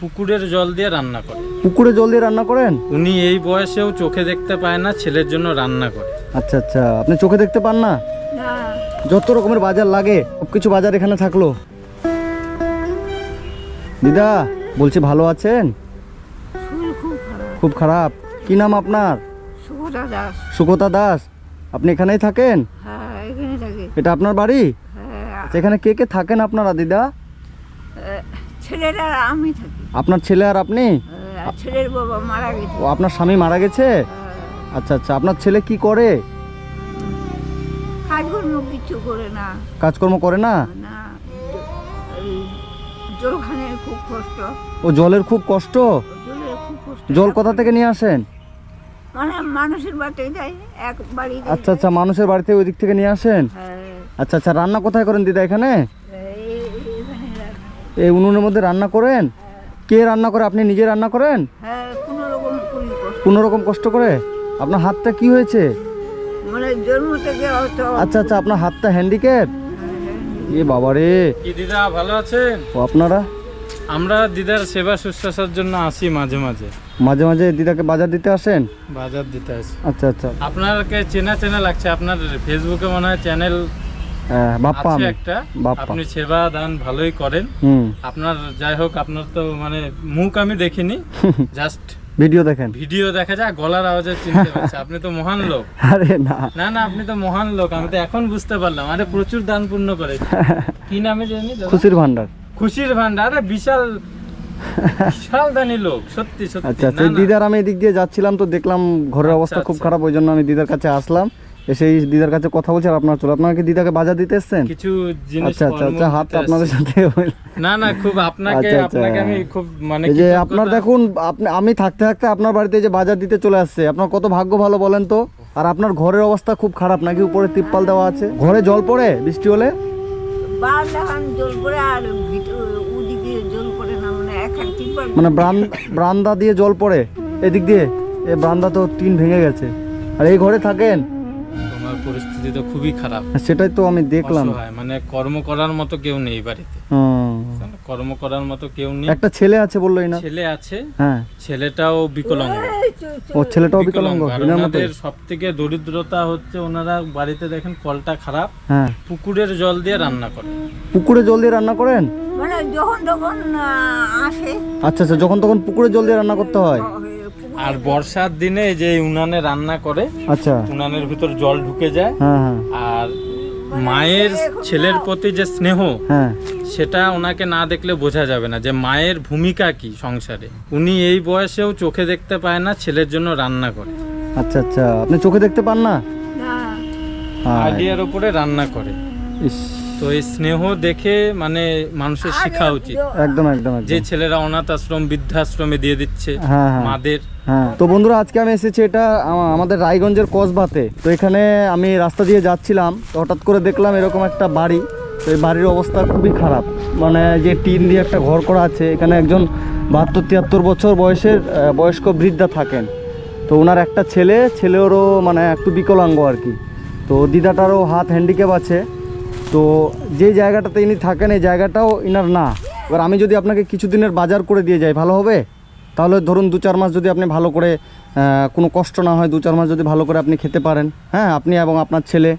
পুকুরের জল দিয়ে রান্না করে। পুকুরে জল দিয়ে রান্না করেন? উনি এই বয়সেও চোখে দেখতে পায় না ছেলের জন্য রান্না করে। আচ্ছা আচ্ছা। আপনি চোখে দেখতে পান না? না। যত রকমের বাজার লাগে সব কিছু বাজার এখানে থাকল। দিদা বলছি ভালো আছেন? খুব খারাপ। খুব কি নাম আপনার? সুকতা দাস। আপনি এখানেই থাকেন? হ্যাঁ এটা আপনার বাড়ি? হ্যাঁ। আচ্ছা, এখানে কে কে থাকেন আপনারা দিদা? ছেলেরা আর আমি থাকি। আপনার ছেলে আর আপনি? আর ছেলের বাবা মারা গেছে। ও আপনার স্বামী মারা গেছে? আচ্ছা আচ্ছা আপনার ছেলে কি করে? কাজকর্ম কিচ্ছু করে না। কাজকর্ম করে না? না জলখানের খুব কষ্ট। ও জলের খুব কষ্ট? জলের খুব কষ্ট। জল কোথা থেকে নিয়ে আসেন? মানে মানুষের বাড়িতে যায় এক বাড়ি আচ্ছা আচ্ছা মানুষের বাড়িতে ওই দিক থেকে নিয়ে আসেন? হ্যাঁ। আচ্ছা আচ্ছা রান্না কোথায় করেন দিদা এখানে। এই উনুনের মধ্যে রান্না করেন? কে রান্না করে? আপনি নিজে রান্না করেন? হ্যাঁ কোনো রকম কষ্ট। কোনো রকম কষ্ট করে? আপনার হাতটা কি হয়েছে? মানে জন্ম থেকে অত আচ্ছা আচ্ছা আপনার হাতটা হ্যান্ডিক্যাপ? এ বাবা রে কি দিদা ভালো আছেন? ও আপনারা? আমরা দিদার সেবা শুশ্রূষার জন্য আসি মাঝে মাঝে। মাঝে মাঝে দিদাকে বাজার দিতে আসেন? বাজার দিতে আসি। আচ্ছা আচ্ছা। আপনাকে চেনা চেনা লাগছে। আপনার ফেসবুকে মনে হয় চ্যানেল হ্যাঁ বাপ্পা আছে একটা। আপনি সেবা দান ভালোই করেন। আপনার যাই হোক আপনার তো মানে মুখ আমি দেখিনি। জাস্ট ভিডিও দেখেন। ভিডিও দেখা যায় গলার আওয়াজে চিনতে পারছি। আপনি তো মহান লোক। আরে না। না না আপনি তো মহান লোক। আমি তো এখন বুঝতে পারলাম। আরে প্রচুর দান পুণ্য করে। কি নামে জানি খুশির ভান্ডার খুশির ভান্ডার আরে বিশাল বিশাল দানি লোক। সত্যি সত্যি। আচ্ছা আচ্ছা। দিদার আমি এদিক দিয়ে যাচ্ছিলাম তো দেখলাম ঘরের আচ্ছা, অবস্থা খুব। খারাপ ওই জন্য আমি দিদার কাছে আসলাম। এসে এই দিদার কাছে কথা বলছি আর আপনার চলে। আপনারা কি দিদাকে বাজার দিতে এসছেন? কিছু জিনিস আচ্ছা আচ্ছা আচ্ছা হাত আপনাদের সাথে না না খুব আপনাকে আচ্ছা, আচ্ছা। আপনাকে আমি খুব মানে এই যে আপনার দেখুন আপনি আমি থাকতে থাকতে আপনার বাড়িতে এই যে বাজার দিতে চলে আসছে আপনার কত ভাগ্য ভালো বলেন তো? আর আপনার ঘরের অবস্থা খুব খারাপ নাকি উপরে তিপ্পাল দেওয়া আছে? ঘরে জল পড়ে বৃষ্টি হলে? জল পড়ে আর ওদিকে জল পড়ে না মানে মানে ব্রান্দা দিয়ে জল পড়ে এদিক দিয়ে। এই ব্রান্দা তো টিন ভেঙে গেছে। আর এই ঘরে থাকেন? তোমার পরিস্থিতি তো খুবই খারাপ। সেটাই তো আমি দেখলাম। মানে কর্ম করার মতো কেউ নেই বাড়িতে। কর্ম করার মতো কেউ নেই। একটা ছেলে আছে বললোই না? ছেলে আছে হ্যাঁ। ছেলেটাও বিকলাঙ্গ। ও ছেলেটাও বিকলাঙ্গ। ওনাদের সব থেকে দরিদ্রতা হচ্ছে ওনারা বাড়িতে দেখেন কলটা খারাপ হ্যাঁ। পুকুরের জল দিয়ে রান্না করে পুকুরে জল দিয়ে রান্না করেন? মানে যখন তখন আসে। আচ্ছা আচ্ছা যখন তখন পুকুরে জল দিয়ে রান্না করতে হয়? আর বর্ষার দিনে যে উনানে রান্না করে আচ্ছা। উনানের ভিতর জল ঢুকে যায়। হ্যাঁ হ্যাঁ। আর মায়ের ছেলের প্রতি যে স্নেহ হ্যাঁ। সেটা ওনাকে না দেখলে বোঝা যাবে না যে মায়ের ভূমিকা কি সংসারে। উনি এই বয়সেও চোখে দেখতে পায় না ছেলের জন্য রান্না করে। আচ্ছা আচ্ছা। আপনি চোখে দেখতে পান না? না। আইডিয়ার উপরে রান্না করে। ইস, তো এই স্নেহ দেখে মানে মানুষের শেখা উচিত। একদম একদম যে ছেলেরা অনাথ আশ্রম বৃদ্ধাশ্রমে দিয়ে দিচ্ছে হ্যাঁ হ্যাঁ। মাদের। হ্যাঁ। তো বন্ধুরা আজকে আমি এসেছি এটা আমা- আমাদের রায়গঞ্জের কসবাতে। তো এখানে আমি রাস্তা দিয়ে যাচ্ছিলাম তো হঠাৎ করে দেখলাম এরকম একটা বাড়ি। তো এই বাড়ির অবস্থা খুবই খারাপ। মানে যে টিন দিয়ে একটা ঘর করা আছে এখানে একজন বাহাত্তর তিয়াত্তর বছর বয়সের আহ, বয়স্ক বৃদ্ধা থাকেন। তো ওনার একটা ছেলে ছেলেরও মানে একটু বিকলাঙ্গ আর কি। তো দিদাটারও হাত হ্যান্ডিক্যাপ আছে। তো যে জায়গাটাতে ইনি থাকেন, এই জায়গাটাও ইনার না। এবার আমি যদি আপনাকে কিছুদিনের বাজার করে দিয়ে যাই, ভালো হবে? তাহলে ধরুন দু চার মাস যদি আপনি ভালো করে কোনো কষ্ট না হয় দু চার মাস যদি ভালো করে আপনি খেতে পারেন। হ্যাঁ আপনি এবং আপনার ছেলে।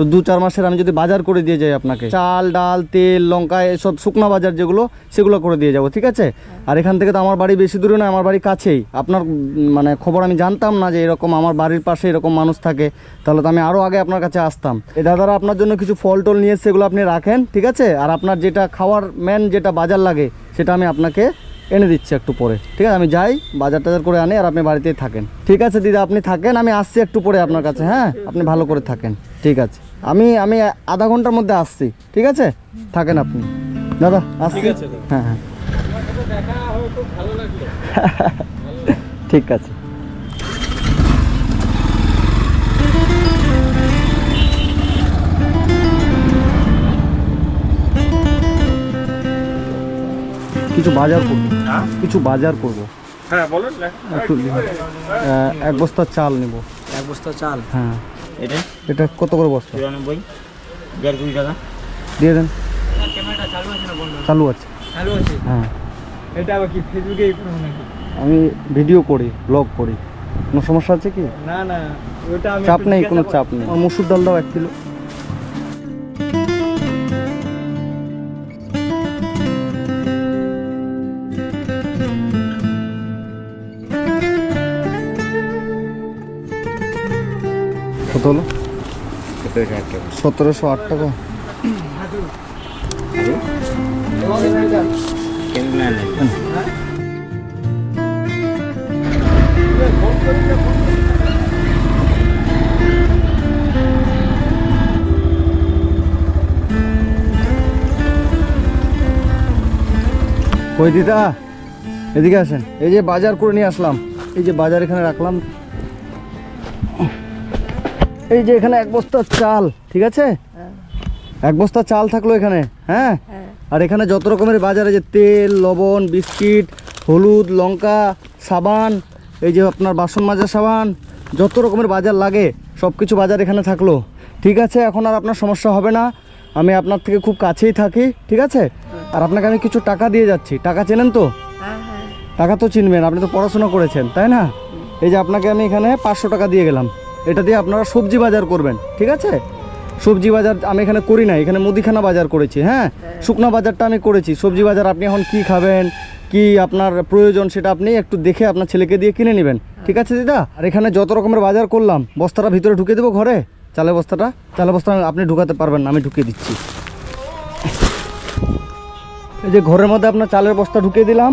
তো দু চার মাসের আমি যদি বাজার করে দিয়ে যাই আপনাকে, চাল, ডাল, তেল, লঙ্কা, এসব শুকনো বাজার যেগুলো, সেগুলো করে দিয়ে যাব, ঠিক আছে? আর এখান থেকে তো আমার বাড়ি বেশি দূরে নয়, আমার বাড়ি কাছেই। আপনার মানে খবর আমি জানতাম না যে এরকম আমার বাড়ির পাশে এরকম মানুষ থাকে। তাহলে তো আমি আরও আগে আপনার কাছে আসতাম। এ দাদারা আপনার জন্য কিছু ফল টল নিয়ে সেগুলো আপনি রাখেন, ঠিক আছে? আর আপনার যেটা খাওয়ার মেন যেটা বাজার লাগে, সেটা আমি আপনাকে এনে দিচ্ছি একটু পরে, ঠিক আছে? আমি যাই বাজার টাজার করে আনি আর আপনি বাড়িতেই থাকেন। ঠিক আছে, দিদা, আপনি থাকেন, আমি আসছি একটু পরে আপনার কাছে হ্যাঁ? আপনি ভালো করে থাকেন, ঠিক আছে? আমি আমি আধা ঘণ্টার মধ্যে আসছি ঠিক আছে? থাকেন আপনি। দাদা আসছি? হ্যাঁ হ্যাঁ তোমার সাথে দেখা হয়ে। খুব ভালো লাগল ঠিক আছে। কিছু বাজার করব। কিছু বাজার করব। হ্যাঁ বলুন। এক বস্তা চাল নেব। এক বস্তা চাল? হ্যাঁ। এটা? এটা কত করে বস্তা? চুরানব্বই দেড় কুড়ি টাকা। দিয়ে দেন। ক্যামেরাটা চালু আছে না বন্ধ? চালু আছে। চালু আছে? হ্যাঁ। এটা আবার কি ফেসবুকে করব নাকি? আমি ভিডিও করি ব্লগ করি। কোনো সমস্যা আছে কি? না না ওটা আমি চাপ নেই কোনো চাপ নেই। আমার মুসুর ডাল দাও এক কিলো। কত হলো? সতেরোশো আট টাকা। কই দিদা? এদিকে আসেন। এই যে বাজার করে নিয়ে আসলাম। এই যে বাজার এখানে রাখলাম। এই যে এখানে এক বস্তা চাল ঠিক আছে? এক বস্তা চাল থাকল এখানে হ্যাঁ? হ্যাঁ। আর এখানে যত রকমের বাজারে যে তেল লবণ বিস্কিট হলুদ লঙ্কা সাবান এই যে আপনার বাসন মাজার সাবান যত রকমের বাজার লাগে সব কিছু বাজার এখানে থাকল। ঠিক আছে? এখন আর আপনার সমস্যা হবে না। আমি আপনার থেকে খুব কাছেই থাকি ঠিক আছে? আর আপনাকে আমি কিছু টাকা দিয়ে যাচ্ছি। টাকা চেনেন তো? হ্যাঁ হ্যাঁ। টাকা তো চিনবেন আপনি তো পড়াশোনা করেছেন তাই না? এই যে আপনাকে আমি এখানে পাঁচশো টাকা দিয়ে গেলাম। এটা দিয়ে আপনারা সবজি বাজার করবেন, ঠিক আছে? সবজি বাজার আমি এখানে করি না এখানে মুদিখানা বাজার করেছি হ্যাঁ? শুকনা বাজারটা আমি করেছি, সবজি বাজার আপনি এখন কি খাবেন, কি আপনার প্রয়োজন সেটা আপনি একটু দেখে আপনার ছেলেকে দিয়ে কিনে নেবেন, ঠিক আছে দিদা? আর এখানে যত রকমের বাজার করলাম, বস্তাটা ভিতরে ঢুকে দেবো ঘরে? চালের বস্তাটা? চালের বস্তা আপনি ঢুকাতে পারবেন না, আমি ঢুকিয়ে দিচ্ছি। এই যে ঘরের মধ্যে আপনার চালের বস্তা ঢুকিয়ে দিলাম,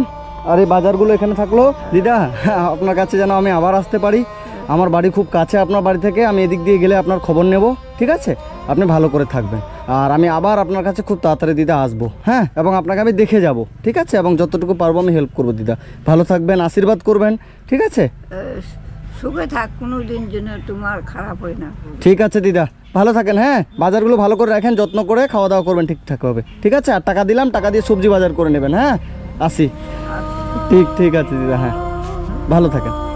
আর এই বাজারগুলো এখানে থাকল। দিদা, আপনার কাছে যেন আমি আবার আসতে পারি। আমার বাড়ি খুব কাছে আপনার বাড়ি থেকে আমি এদিক দিয়ে গেলে আপনার খবর নেব ঠিক আছে? আপনি ভালো করে থাকবেন। আর আমি আবার আপনার কাছে খুব তাড়াতাড়ি দিদা আসব হ্যাঁ? এবং আপনাকে আমি দেখে যাব ঠিক আছে? এবং যতটুকু পারব আমি হেল্প করব দিদা। ভালো থাকবেন আশীর্বাদ করবেন ঠিক আছে? সুখে থাক কোনো দিন যেন তোমার খারাপ হয় না। ঠিক আছে দিদা ভালো থাকেন হ্যাঁ? বাজারগুলো ভালো করে রাখেন যত্ন করে খাওয়া দাওয়া করবেন ঠিকঠাক হবে ঠিক আছে? আর টাকা দিলাম টাকা দিয়ে সবজি বাজার করে নেবেন হ্যাঁ? আসি। ঠিক ঠিক আছে দিদা হ্যাঁ। ভালো থাকেন।